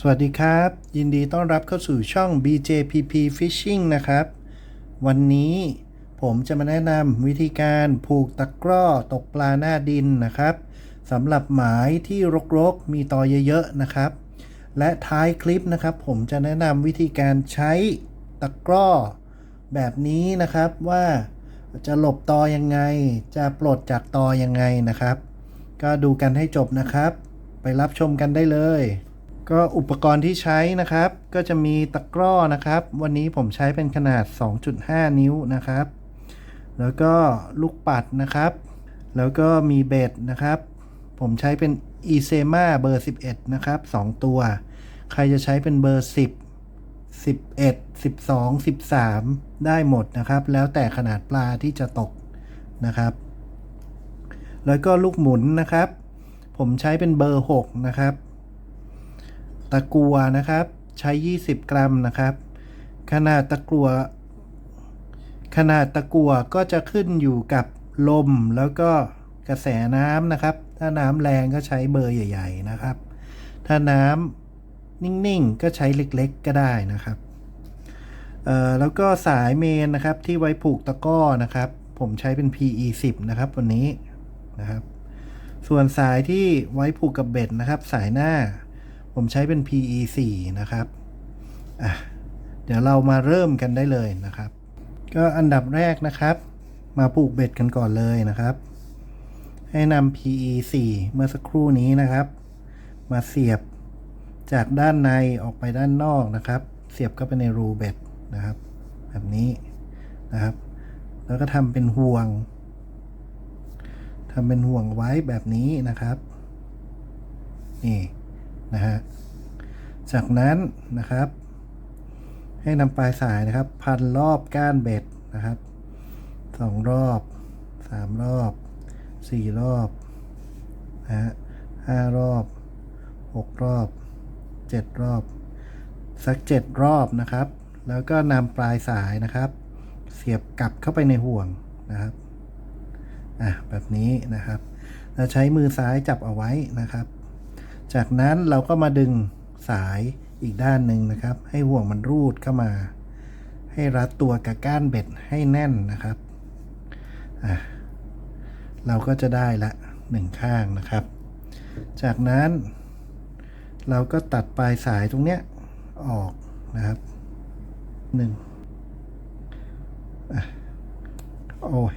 สวัสดีครับ ยินดีต้อนรับเข้าสู่ช่อง BJPP Fishing นะครับ วันนี้ผมจะมาแนะนำวิธีการผูกตะกร้อตกปลาหน้าดินนะครับสำหรับหมายที่รกๆ มีตอเยอะๆนะครับ และท้ายคลิปนะครับ ผมจะแนะนำวิธีการใช้ตะกร้อ แบบนี้นะครับว่าจะหลบตอยังไง จะปลดจากตอยังไงนะครับ ก็ดูกันให้จบนะครับ ไปรับชมกันได้เลย ก็อุปกรณ์ที่ใช้นะครับ ก็จะมีตะกร้อนะครับ วันนี้ผมใช้เป็นขนาด 2.5 นิ้วนะครับ แล้วก็ลูกปัดนะครับ แล้วก็มีเบ็ดนะครับ ผมใช้เป็น e s e m a เบอร์ 11 นะครับ 2 ตัว ใครจะใช้เป็นเบอร์ 10 11 12 13 ได้หมดนะครับ แล้วแต่ขนาดปลาที่จะตกนะครับ แล้วก็ลูกหมุนนะครับ ผมใช้เป็นเบอร์ 6 นะครับ ตะกัวนะครับ ใช้ 20 กรัมนะครับ ขนาดตะกัว ขนาดตะกัวก็จะขึ้นอยู่กับลมแล้วก็กระแสน้ำนะครับ ถ้าน้ำแรงก็ใช้เบอร์ใหญ่ ๆ นะครับ ถ้าน้ำนิ่งๆ ก็ใช้เล็กๆ ก็ได้นะครับแล้วก็สายเมนนะครับที่ไว้ผูกตะก้อนะครับ ผมใช้เป็น PE 10นะครับวันนี้นะครับ ส่วนสายที่ไว้ผูกกับเบ็ดนะครับ สายหน้า ผมใช้เป็น PE 4 นะครับอะเดี๋ยวเรามาเริ่มกันได้เลยนะครับ ก็อันดับแรกนะครับ มาผูกเบ็ดกันก่อนเลยนะครับ ให้นำ PE 4 เมื่อสักครู่นี้นะครับ มาเสียบจากด้านในออกไปด้านนอกนะครับ เสียบเข้าไปในรูเบ็ดนะครับ แบบนี้นะครับ แล้วก็ทำเป็นห่วงทำเป็นห่วงไว้แบบนี้นะครับ นี่ นะฮะ จากนั้นนะครับ ให้นำปลายสายนะครับ พันรอบก้านเบ็ดนะครับสองรอบสามรอบสี่รอบนะฮะห้ารอบหกรอบเจ็ดรอบ สักเจ็ดรอบนะครับ แล้วก็นำปลายสายนะครับ เสียบกลับเข้าไปในห่วงนะครับอะแบบนี้นะครับแล้วใช้มือซ้ายจับเอาไว้นะครับ จากนั้นเราก็มาดึงสายอีกด้านหนึ่งนะครับ ให้ห่วงมันรูดเข้ามา ให้รัดตัวกับก้านเบ็ดให้แน่นนะครับเราก็จะได้ละหนึ่งข้างนะครับ จากนั้นเราก็ตัดปลายสายตรงเนี้ยออกนะครับหนึ่งอโอ้ย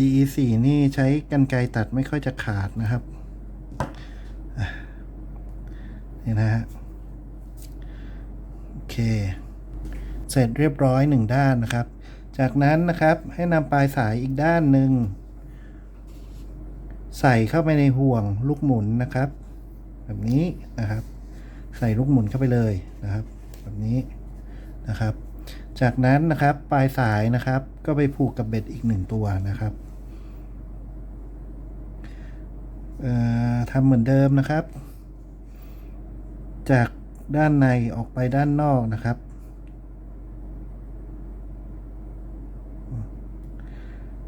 PE 4 นี่ใช้กันไกรตัดไม่ค่อยจะขาดนะครับ นี่นะฮะ โอเค เสร็จเรียบร้อยหนึ่งด้านนะครับ จากนั้นนะครับให้นำปลายสายอีกด้านหนึ่ง ใส่เข้าไปในห่วงลูกหมุนนะครับ แบบนี้นะครับ ใส่ลูกหมุนเข้าไปเลยนะครับ แบบนี้นะครับจากนั้นนะครับปลายสายนะครับก็ไปผูกกับเบ็ดอีกหนึ่งตัวนะครับเอ่อ ทำเหมือนเดิมนะครับ จากด้านในออกไปด้านนอกนะครับ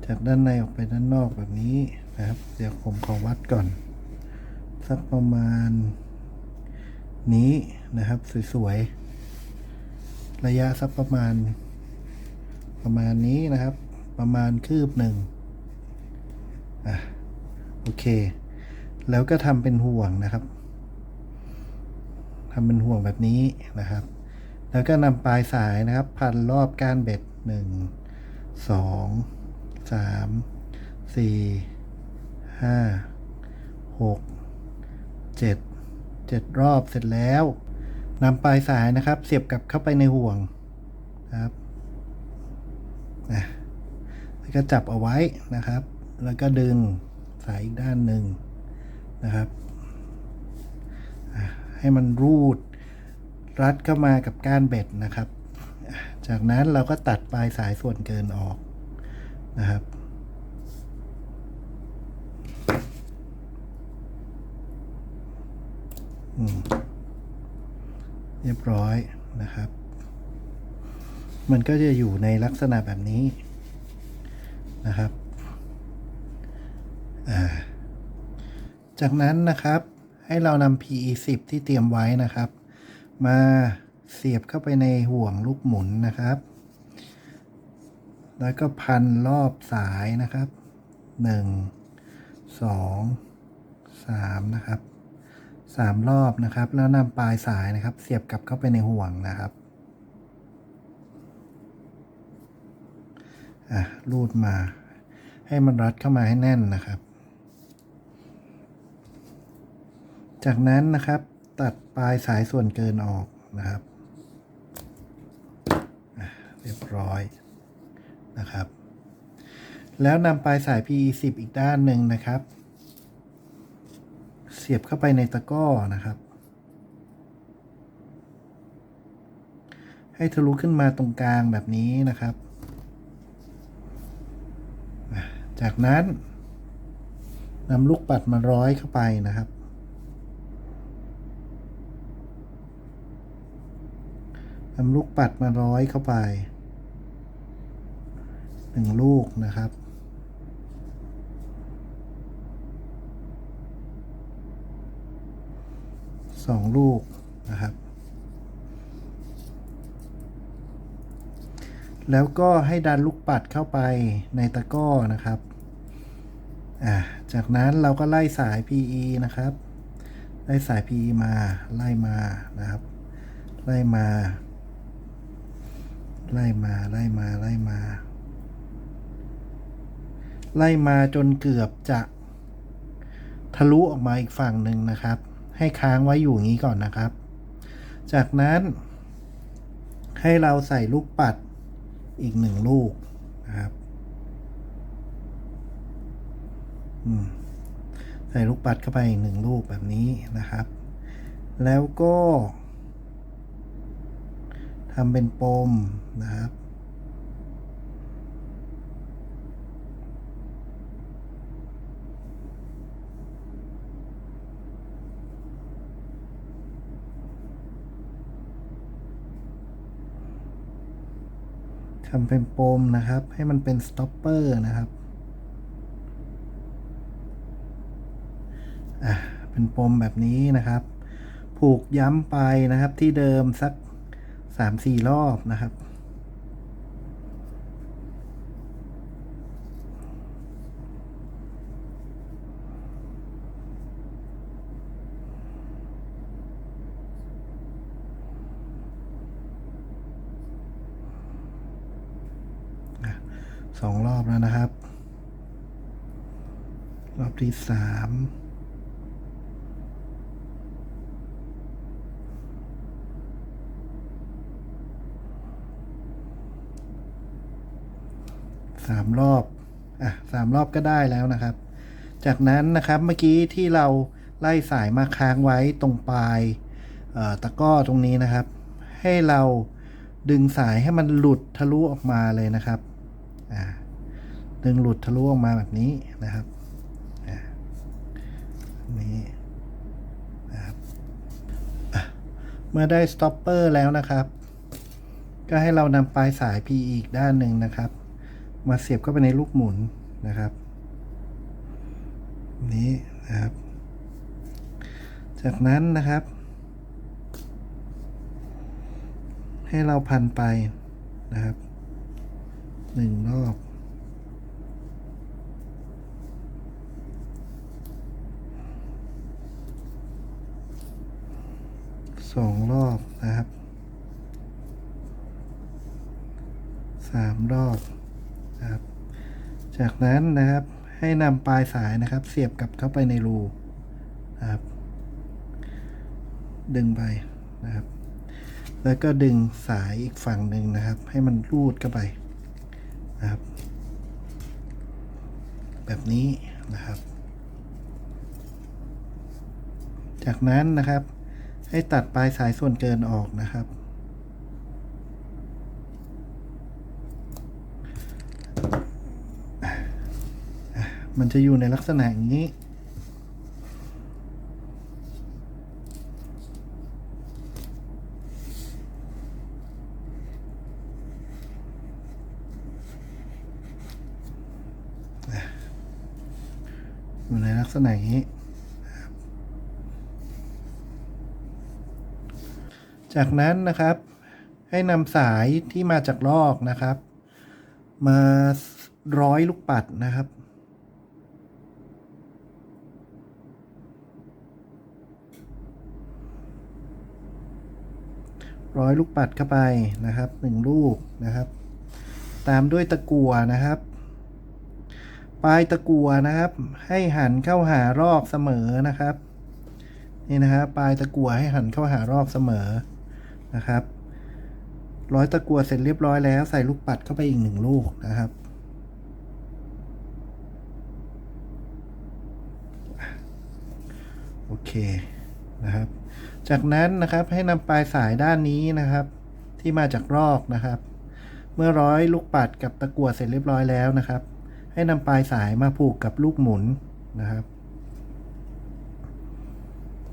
จากด้านในออกไปด้านนอกแบบนี้นะครับ เดี๋ยวผมขอวัดก่อน สักประมาณนี้นะครับ สวยๆ ระยะสักประมาณ ประมาณนี้นะครับ ประมาณคืบหนึ่งอะโอเค แล้วก็ทำเป็นห่วงนะครับทำเป็นห่วงแบบนี้นะครับ แล้วก็นำปลายสายนะครับ พันรอบก้านเบ็ดหนึ่งสองสามสี่ห้าหกเจ็ดเจ็ดรอบเสร็จแล้วนำปลายสายนะครับ เสียบกลับเข้าไปในห่วงนะครับนะแล้วก็จับเอาไว้นะครับ แล้วก็ดึงสายอีกด้านหนึ่ง นะครับ ให้มันรูดรัดเข้ามากับก้านเบ็ดนะครับ จากนั้นเราก็ตัดปลายสายส่วนเกินออกนะครับเรียบร้อยนะครับ มันก็จะอยู่ในลักษณะแบบนี้นะครับ อ่า จากนั้นนะครับให้เรานำ PE 10 ที่เตรียมไว้นะครับ มาเสียบเข้าไปในห่วงลูกหมุนนะครับ แล้วก็พันรอบสายนะครับ 1 2 3 นะครับ 3 รอบนะครับ แล้วนำปลายสายนะครับ เสียบกลับเข้าไปในห่วงนะครับอะรูดมาให้มันรัดเข้ามาให้แน่นนะครับ จากนั้นนะครับ ตัดปลายสายส่วนเกินออกนะครับเรียบร้อยนะครับ แล้วนำปลายสาย PE 10 อีกด้านหนึ่งนะครับ เสียบเข้าไปในตะกร้อนะครับ ให้ทะลุขึ้นมาตรงกลางแบบนี้นะครับ จากนั้นนำลูกปัดมาร้อยเข้าไปนะครับ นำลูกปัดมาร้อยเข้าไปหนึ่งลูกนะครับ สองลูกนะครับ แล้วก็ให้ดันลูกปัดเข้าไปในตะก้อนะครับ อ่า จากนั้นเราก็ไล่สาย PE นะครับ ไล่สาย PE มา ไล่มานะครับ ไล่มา ไล่มาไล่มาไล่มา ไล่มาจนเกือบจะ ทะลุออกมาอีกฝั่งหนึ่งนะครับ ให้ค้างไว้อยู่อย่างนี้ก่อนนะครับ จากนั้นให้เราใส่ลูกปัดอีกหนึ่งลูกนะครับใส่ลูกปัดเข้าไปอีกหนึ่งลูกแบบนี้นะครับ แล้วก็ ทำเป็นปมนะครับ ทำเป็นปมนะครับ ให้มันเป็นสต็อปเปอร์นะครับ อะ เป็นปมแบบนี้นะครับ ผูกย้ำไปนะครับที่เดิมสัก สามสี่รอบนะครับสองรอบแล้วนะครับ รอบที่สาม สามรอบ อะสามรอบก็ได้แล้วนะครับ จากนั้นนะครับเมื่อกี้ที่เราไล่สายมาค้างไว้ตรงปลายตะก้อตรงนี้นะครับ ให้เราดึงสายให้มันหลุดทะลุออกมาเลยนะครับอ่าดึงหลุดทะลุออกมาแบบนี้นะครับนี้นะครับอะเมื่อได้สต็อปเปอร์แล้วนะครับ ก็ให้เรานำปลายสาย P อีกด้านหนึ่งนะครับ มาเสียบเข้าไปในลูกหมุนนะครับ นี้นะครับ จากนั้นนะครับ ให้เราพันไปนะครับหนึ่งรอบ สองรอบนะครับ สามรอบ นะครับ จากนั้นนะครับให้นำปลายสายนะครับ เสียบกลับเข้าไปในรูนะครับ ดึงไปนะครับ แล้วก็ดึงสายอีกฝั่งหนึ่งนะครับ ให้มันรูดเข้าไปนะครับ แบบนี้นะครับ จากนั้นนะครับ ให้ตัดปลายสายส่วนเกินออกนะครับ มันจะอยู่ในลักษณะอย่างนี้ อยู่ในลักษณะอย่างนี้ จากนั้นนะครับให้นำสายที่มาจากลอกนะครับ มาร้อยลูกปัดนะครับ ร้อยลูกปัดเข้าไปนะครับหนึ่งลูกนะครับ ตามด้วยตะกั่วนะครับ ปลายตะกั่วนะครับ ให้หันเข้าหารอกเสมอนะครับนี่นะฮะปลายตะกั่วให้หันเข้าหารอกเสมอนะครับร้อยตะกั่วเสร็จเรียบร้อยแล้วใส่ลูกปัดเข้าไปอีกหนึ่งลูกนะครับโอเคนะครับ จากนั้นนะครับให้นำปลายสายด้านนี้นะครับ ที่มาจากรอกนะครับ เมื่อร้อยลูกปัดกับตะกั่วเสร็จเรียบร้อยแล้วนะครับ ให้นำปลายสายมาผูกกับลูกหมุนนะครับ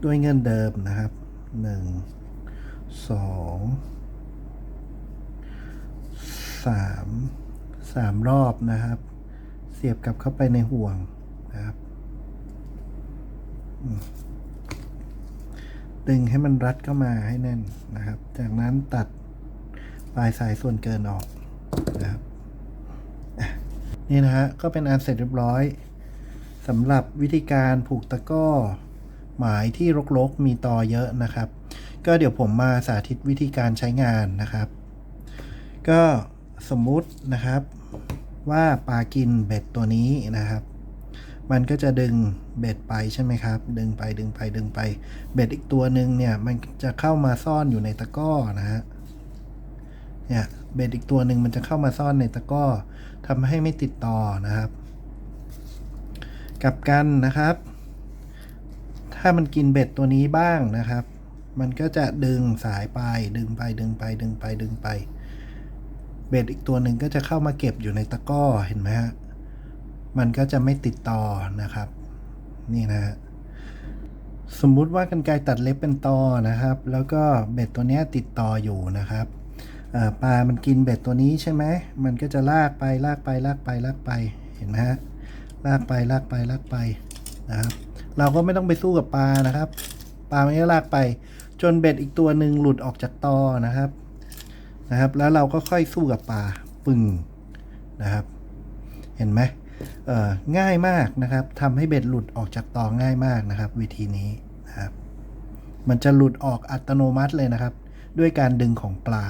ด้วยเงินเดิมนะครับหนึ่งสองสามสามรอบนะครับ เสียบกลับเข้าไปในห่วงนะครับ ดึงให้มันรัดเข้ามาให้แน่นนะครับ จากนั้นตัดปลายสายส่วนเกินออกนะครับนี่นะฮะก็เป็นอันเสร็จเรียบร้อยสำหรับวิธีการผูกตะก้อ หมายที่รกๆมีตอเยอะนะครับ ก็เดี๋ยวผมมาสาธิตวิธีการใช้งานนะครับ ก็สมมุตินะครับว่าปลากินเบ็ดตัวนี้นะครับ มันก็จะดึงเบ็ดไปใช่ไหมครับ ดึงไปดึงไปดึงไป เบ็ดอีกตัวหนึ่งเนี่ยมันจะเข้ามาซ่อนอยู่ในตะก้อนะฮะ เนี่ยเบ็ดอีกตัวหนึ่งมันจะเข้ามาซ่อนในตะก้อทำให้ไม่ติดต่อนะครับ กลับกันนะครับ ถ้ามันกินเบ็ดตัวนี้บ้างนะครับ มันก็จะดึงสายไปดึงไปดึงไปดึงไปดึงไป เบ็ดอีกตัวหนึ่งก็จะเข้ามาเก็บอยู่ในตะก้อเห็นไหมฮะ มันก็จะไม่ติดต่อนะครับ นี่นะฮะสมมุติว่ากันไกตัดเล็บเป็นตอนะครับ แล้วก็เบ็ดตัวนี้ติดต่ออยู่นะครับปลา มันกินเบ็ดตัวนี้ใช่ไหมมันก็จะลากไปลากไปลากไปลากไป เห็นไหมฮะ ลากไปลากไปลากไปนะครับ เราก็ไม่ต้องไปสู้กับปลานะครับ ปลามันก็ลากไป จนเบ็ดอีกตัวหนึ่งหลุดออกจากตอนะครับ นะครับ แล้วเราก็ค่อยสู้กับปลาปึ่งนะครับ เห็นไหม ง่ายมากนะครับทำให้เบ็ดหลุดออกจากตอง่ายมากนะครับ วิธีนี้นะครับ มันจะหลุดออกอัตโนมัติเลยนะครับ ด้วยการดึงของปลา